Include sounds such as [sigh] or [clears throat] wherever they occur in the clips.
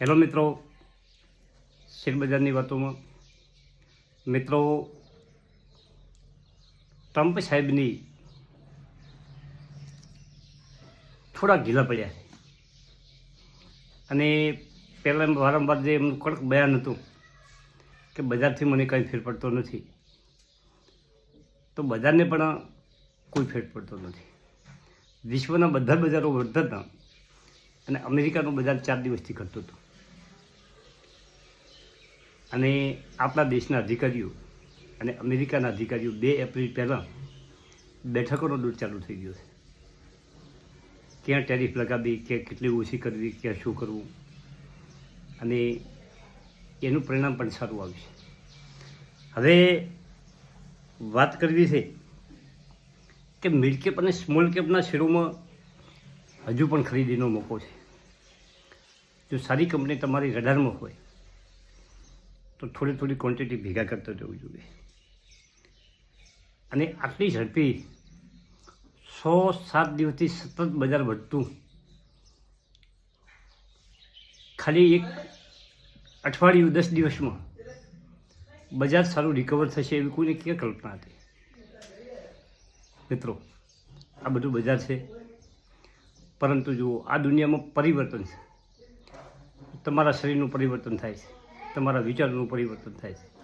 Hello મિત્રો, શેરબજારની વાતોમાં. મિત્રો, ટ્રમ્પ સાહેબની થોડા ઢીલા પડ્યા છે. અને પહેલાં વારંવાર જે એમનું કડક બયાન હતું કે બજારથી મને કંઈ ફેર પડતો નથી, તો બજારને પણ કોઈ ફેર પડતો નથી. વિશ્વના બધા બજારો વધતા હતા અને અમેરિકાનું બજાર ચાર દિવસથી ઘટતું હતું. અને આપણા દેશના અધિકારીઓ અને અમેરિકાના અધિકારીઓ બે એપ્રિલ પહેલાં બેઠકોનો દૂર ચાલુ થઈ ગયો છે. ક્યાં ટેરિફ લગાવી કે કેટલી ઓછી કરવી, ક્યાં શું કરવું. અને એનું પરિણામ પણ સારું આવ્યું છે. હવે વાત કરવી છે કે મિડ કેપ અને સ્મોલ કેપના શેરોમાં હજુ પણ ખરીદીનો મોકો છે. જો સારી કંપની તમારી રડારમાં હોય તો થોડી થોડી ક્વોન્ટિટી ભેગા કરતા જવું જોઈએ. અને આટલી ઝડપી સો સાત દિવસથી સતત બજાર વધતું. ખાલી એક અઠવાડિયું દસ દિવસમાં બજાર સારું રિકવર થશે એવી કોઈને ક્યાં કલ્પના હતી? મિત્રો, આ બધું બજાર છે. પરંતુ જુઓ, આ દુનિયામાં પરિવર્તન છે. તમારા શરીરનું પરિવર્તન થાય છે. તમારા વિચારનું પરિવર્તન થાય છે.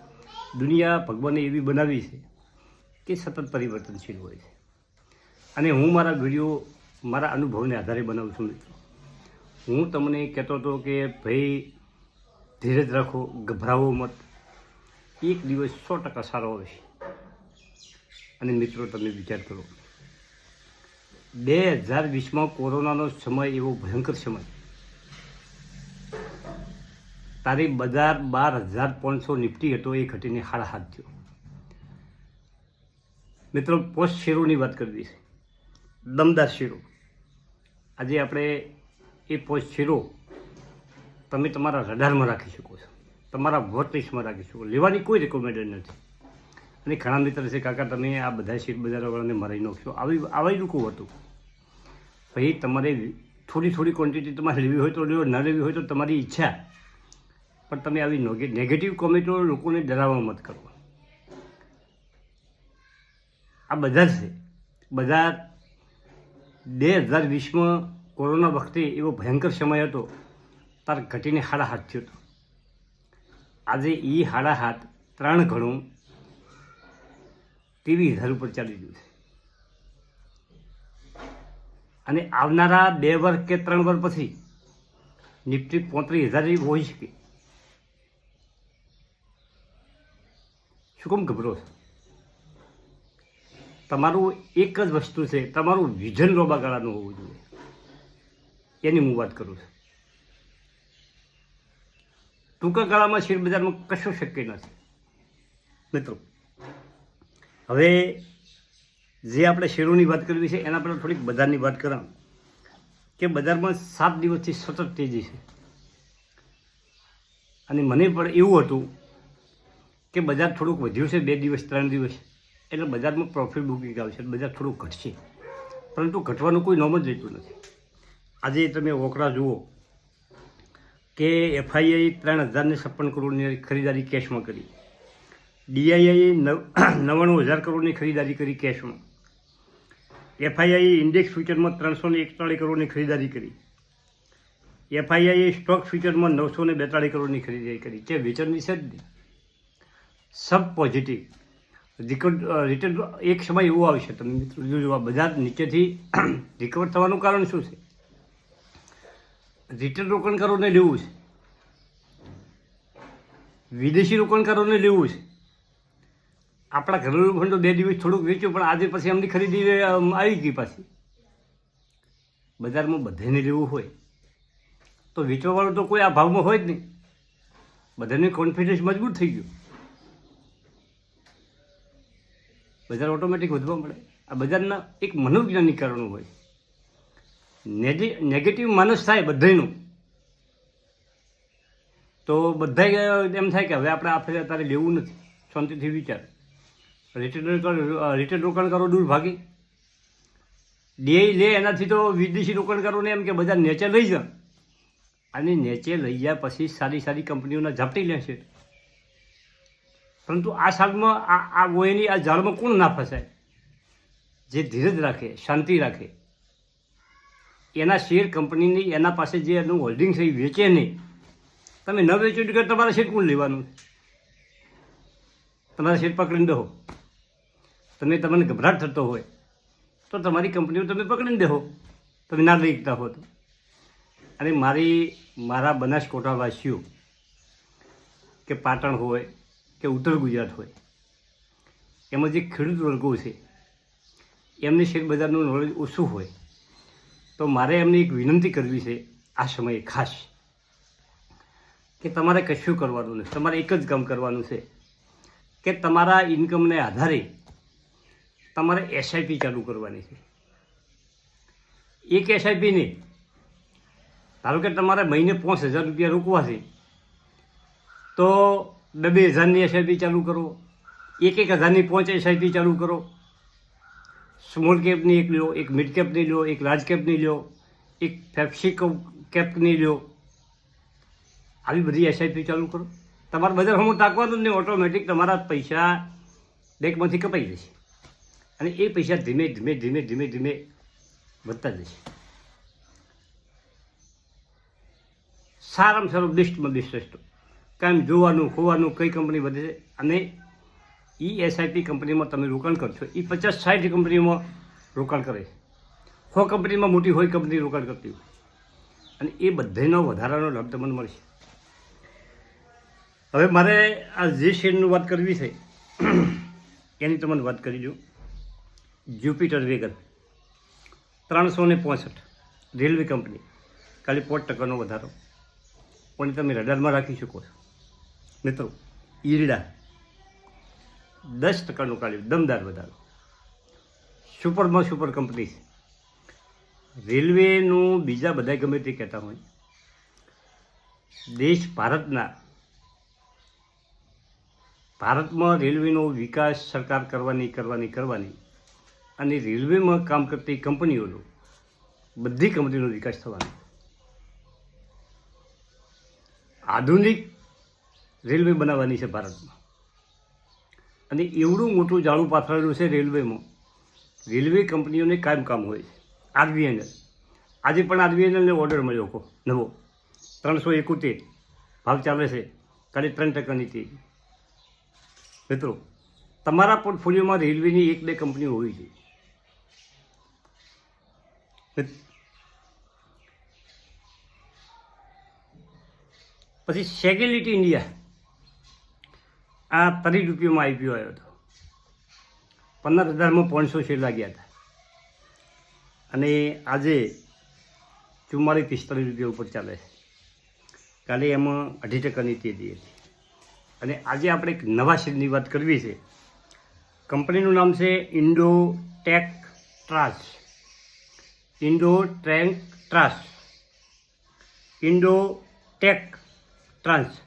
દુનિયા ભગવાને એવી બનાવી છે કે સતત પરિવર્તનશીલ હોય છે. અને હું મારા વીડિયો મારા અનુભવને આધારે બનાવું છું મિત્રો. હું તમને કહેતો હતો કે ભાઈ, ધીરજ રાખો, ગભરાવો મત. એક દિવસ સો ટકા સારો આવશે. અને મિત્રો, તમે વિચાર કરો. બે હજાર વીસમાં કોરોનાનો સમય એવો ભયંકર સમય. તારી બજાર બાર હજાર પાંચસો નિફ્ટી હતો, એ ઘટીને હાડા હાથ થયો. મિત્રો, પોસ્ટ શેરોની વાત કરી દઈશ. દમદાર શેરો. આજે આપણે એ પોસ્ટ શેરો તમે તમારા રડારમાં રાખી શકો છો. તમારા વોટ લિસ્ટમાં રાખી શકો. લેવાની કોઈ રિકમેન્ડેડ નથી. અને ઘણા મિત્ર છે, કાકા, તમે આ બધા શેર બજારોવાળાને મારી નાખશો આવી આવી લોકો હતું. ભાઈ તમારે થોડી થોડી ક્વોન્ટિટી તમારે લેવી હોય તો લેવો ન લેવી હોય તો તમારી ઈચ્છા પણ તમે આવી નોગે- નેગેટિવ કોમેન્ટો લોકોને ડરાવવા મત કરો. આ બધા છે. બધા બે હજાર વીસમાં કોરોના વખતે એવો ભયંકર સમય હતો. તાર ઘટીને હાડા હાથ થયો હતો. આજે એ હાડા હાથ ત્રણ ઘણું ત્રેવીસ હજાર ઉપર ચાલી ગયું છે. અને આવનારા બે વર્ષ કે ત્રણ વર્ષ પછી નિફ્ટી પોત્રીસ હજાર હોઈ શકે. શું કેમ ગભરો છો તમારું એક જ વસ્તુ છે, તમારું વિઝન રોબાગાળાનું હોવું જોઈએ. એની હું વાત કરું છું. ટૂંકા ગાળામાં શેરબજારમાં કશું શક્ય નથી મિત્રો, હવે જે આપણે શેરોની વાત કરવી છે, એના પહેલાં થોડીક બજારની વાત કરા કે બજારમાં સાત દિવસથી સતત તેજી છે. અને મને પણ એવું હતું કે બજાર થોડુંક વધ્યું છે, બે દિવસ, ત્રણ દિવસ. એટલે બજારમાં પ્રોફિટ બુકિંગ આવશે બજાર થોડુંક ઘટશે. પરંતુ ઘટવાનું કોઈ નોમ જ રહેતું નથી. આજે તમે ઓકરા જુઓ કે એફઆઈઆઈ ત્રણ હજારને છપ્પન કરોડની ખરીદારી કેશમાં કરી. ડીઆઈઆઈએ નવ [coughs] નવ્વાણું હજાર કરોડની ખરીદારી કરી કેશમાં. એફઆઈઆઈ ઇન્ડેક્સ ફ્યુચરમાં ત્રણસો ને એકતાળીસ કરોડની ખરીદારી કરી. એફઆઈઆઈએ સ્ટોક ફ્યુચરમાં નવસો ને બેતાળીસ કરોડની ખરીદારી કરી. જે વેચાણની છે જ નહીં. સબ પોઝિટિવ રિટર્ન એક સમય એવો આવશે. તમે મિત્રો બજાર નીચેથી [clears throat] રિકવર થવાનું કારણ શું છે? રિટેલ રોકાણકારોને લેવું છે. વિદેશી રોકાણકારોને લેવું છે. આપણા ઘરેલું ફંડ બે દિવસ થોડુંક વેચ્યું, પણ આજે પછી એમની ખરીદી આવી ગઈ પાછી. બજારમાં બધાને લેવું હોય. તો વેચવાવાળો તો કોઈ આ ભાવમાં હોય જ નહીં. બધાને કોન્ફિડન્સ મજબૂત થઈ ગયું. બજાર ઓટોમેટિક વધવા મળે આ બજારના એક મનોવૈજ્ઞાનિક કારણો હોય. નેગે- નેગેટિવ માનસ થાય બધાયનું. તો બધા એમ થાય કે હવે આપણે આ ફેરે અત્યારે લેવું નથી. શાંતિથી વિચાર. રિટેલ રિટેલ રોકાણકારો દૂર ભાગી. ડે લે, એનાથી તો વિદેશી રોકાણકારોને એમ કે બધા નેચર લઈ જા. અને નેચે લઈ ગયા પછી સારી સારી કંપનીઓના ઝાપટી લેશે. પરંતુ આ સાલમાં આ આ ગોયની આ જાળમાં કોણ ના ફસાય? જે ધીરજ રાખે, શાંતિ રાખે. એના શેર કંપનીની, એના પાસે જે એનું હોલ્ડિંગ છે, એ વેચે નહીં. તમે ન વેચો એટલે તમારા શેર કોણ લેવાનું? તમારા શેર પકડીને દો તમે તમને ગભરાટ થતો હોય, તો તમારી કંપનીઓ તમે પકડીને દેહો. તમે ના લઈ શકતા હો તો અને મારી, મારા બનાસકોટાવાસીઓ કે પાટણ હોય કે ઉત્તર ગુજરાત હોય. એમાં જે ખેડૂત વર્ગો છે, એમને શેરબજારનું નોલેજ ઓછું હોય, તો મારે એમને એક વિનંતી કરવી છે આ સમયે ખાસ, કે તમારે કશું કરવાનું નથી. તમારે એક જ કામ કરવાનું છે, કે તમારા ઇન્કમને આધારે તમારે એસઆઈપી ચાલુ કરવાની છે. એક એસઆઈપી નહીં ધારો કે તમારે મહિને પાંચ હજાર રૂપિયા રોકવા છે, તો બે બે હજારની એસઆઈપી ચાલુ કરો. એક એક હજારની પાંચ એસઆઈપી ચાલુ કરો. સ્મોલ કેપની એક લો એક મિડ કેપની લો એક લાર્જ કેપની લો એક ફેપ્સી કેપની લો આવી બધી એસઆઈપી ચાલુ કરો. તમારે બજાર તાકવાનું જ નહીં, ઓટોમેટિક તમારા પૈસા બેંકમાંથી કપાઈ જશે. અને એ પૈસા ધીમે ધીમે ધીમે ધીમે ધીમે વધતા જશે. સારામાં સારું બેસ્ટમાં બેસ્ટ કાયમ જોવાનું હોવાનું કઈ કંપની વધે છે? અને ઈ એસઆઈપી કંપનીમાં તમે રોકાણ કરશો. એ પચાસ સાઠ કંપનીમાં રોકાણ કરે સો કંપનીમાં મોટી હોય કંપની રોકાણ કરતી હોય. અને એ બધાનો વધારાનો લાભ તમને મળશે. હવે મારે આ જે શેરની વાત કરવી છે, [clears throat] એની તમને વાત કરી દઉં. જ્યુપિટર વેગન ત્રણસો ને પોસઠ રેલવે કંપની ખાલી પાંચ ટકાનો વધારો. પણ તમે રડારમાં રાખી શકો છો. મિત્રો, ઈરડા. દસ ટકાનું કાર્ય દમદાર વધારો. સુપરમાં સુપર કંપની છે. રેલવેનું બીજા બધા ગમે તે કહેતા હોય. દેશ ભારતના. ભારતમાં રેલવેનો વિકાસ સરકાર કરવાની કરવાની કરવાની અને રેલવેમાં કામ કરતી કંપનીઓનો, બધી કંપનીનો વિકાસ થવાનો. આધુનિક રેલવે બનાવવાની છે ભારતમાં. અને એવડું મોટું જાળું પાથરેલું છે રેલવેમાં. રેલવે કંપનીઓને કાયમ કામ હોય છે. આરબીએનએલ આજે પણ આરબીએનએલને ઓર્ડર મળ્યો કહો નવો. ત્રણસો એકોતેર. ભાવ ચાલે છે. કાલે ત્રણ ટકાની તેજી. મિત્રો, તમારા પોર્ટફોલિયોમાં રેલવેની એક બે કંપનીઓ હોવી જોઈએ. પછી સેગેલિટી ઇન્ડિયા આ ત્રીસ રૂપિયામાં આઈપીઓ આવ્યો હતો. પંદર હજારમાં પાંચસો શેર લાગ્યા હતા. અને આજે ચુમ્માલીસ પિસ્તાલીસ રૂપિયા ઉપર ચાલે છે. કાલે એમાં અઢી ટકાની તેજી હતી. અને આજે આપણે એક નવા શેરની વાત કરવી છે. કંપનીનું નામ છે ઇન્ડો ટેક ટ્રાસ ઇન્ડો ટ્રેન્ક ટ્રાસ ઇન્ડો ટેક ટ્રાન્સ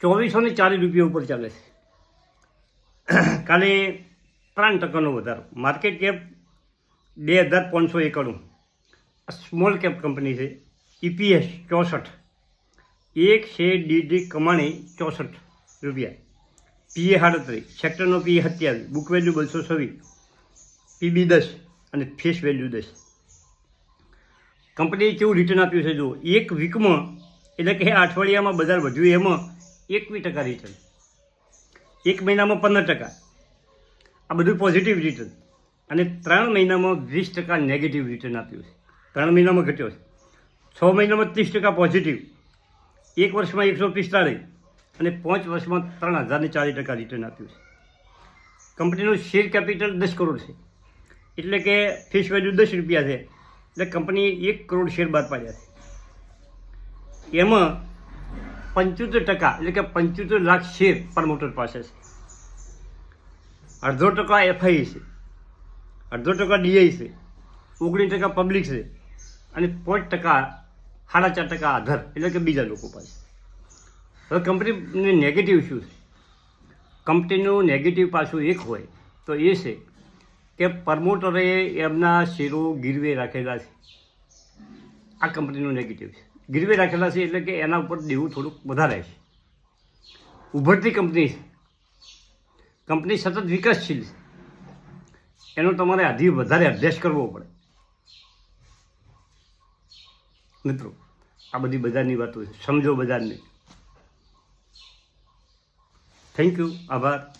ચોવીસો ને ચાલીસ રૂપિયા ઉપર ચાલે છે. કાલે ત્રણ ટકાનો વધારો. માર્કેટ કેપ બે હજાર પાંચસો એકાણું. સ્મોલ કેપ કંપની છે. ઈપીએસ ચોસઠ. એક શેર ડીડી કમાણી ચોસઠ રૂપિયા. પીએ સાડત્રીસ. સેક્ટરનો પીએ સત્યાવીસ. બુક વેલ્યુ બસો છવ્વીસ. પીબી દસ અને ફેસ વેલ્યુ દસ. કંપનીએ કેવું રિટર્ન આપ્યું છે જો એક વીકમાં, એટલે કે અઠવાડિયામાં બજાર વધ્યું. એમાં એકવીસ ટકા રિટર્ન એક મહિનામાં પંદર ટકા. આ બધું પોઝિટિવ રિટર્ન અને ત્રણ મહિનામાં વીસ ટકા નેગેટિવ રિટર્ન આપ્યું છે. ત્રણ મહિનામાં ઘટ્યો છે. છ મહિનામાં ત્રીસ ટકા પોઝિટિવ એક વર્ષમાં એકસો પિસ્તાળીસ. અને પાંચ વર્ષમાં ત્રણ હજારને ચાલીસ ટકા રિટર્ન આપ્યું છે. કંપનીનું શેર કેપિટલ દસ કરોડ છે. એટલે કે ફિશ વેલ્યુ દસ રૂપિયા છે. એટલે કંપનીએ એક કરોડ શેર બહાર પાડ્યા છે. એમાં પંચોતેર ટકા, એટલે કે પંચોતેર લાખ શેર પ્રમોટર પાસે છે. અડધો ટકા એફઆઈ છે. અડધો ટકા ડીઆઈ છે. ઓગણીસ ટકા પબ્લિક છે. અને પાંચ ટકા સાડા ચાર ટકા આધાર, એટલે કે બીજા લોકો પાસે. હવે કંપનીને નેગેટિવ શું છે? કંપનીનું નેગેટિવ પાછું એક હોય, તો એ છે કે પ્રમોટરે એમના શેરો ગીરવે રાખેલા છે. આ કંપનીનું નેગેટિવ છે. ગીરવે રાખેલા છે એટલે કે એના ઉપર દેવું થોડુંક વધારે છે. ઉભરતી કંપની છે. કંપની સતત વિકાસશીલ છે. એનો તમારે હજી વધારે અભ્યાસ કરવો પડે. મિત્રો, આ બધી બજારની વાતો છે. સમજો બજારને થેન્ક યુ આભાર.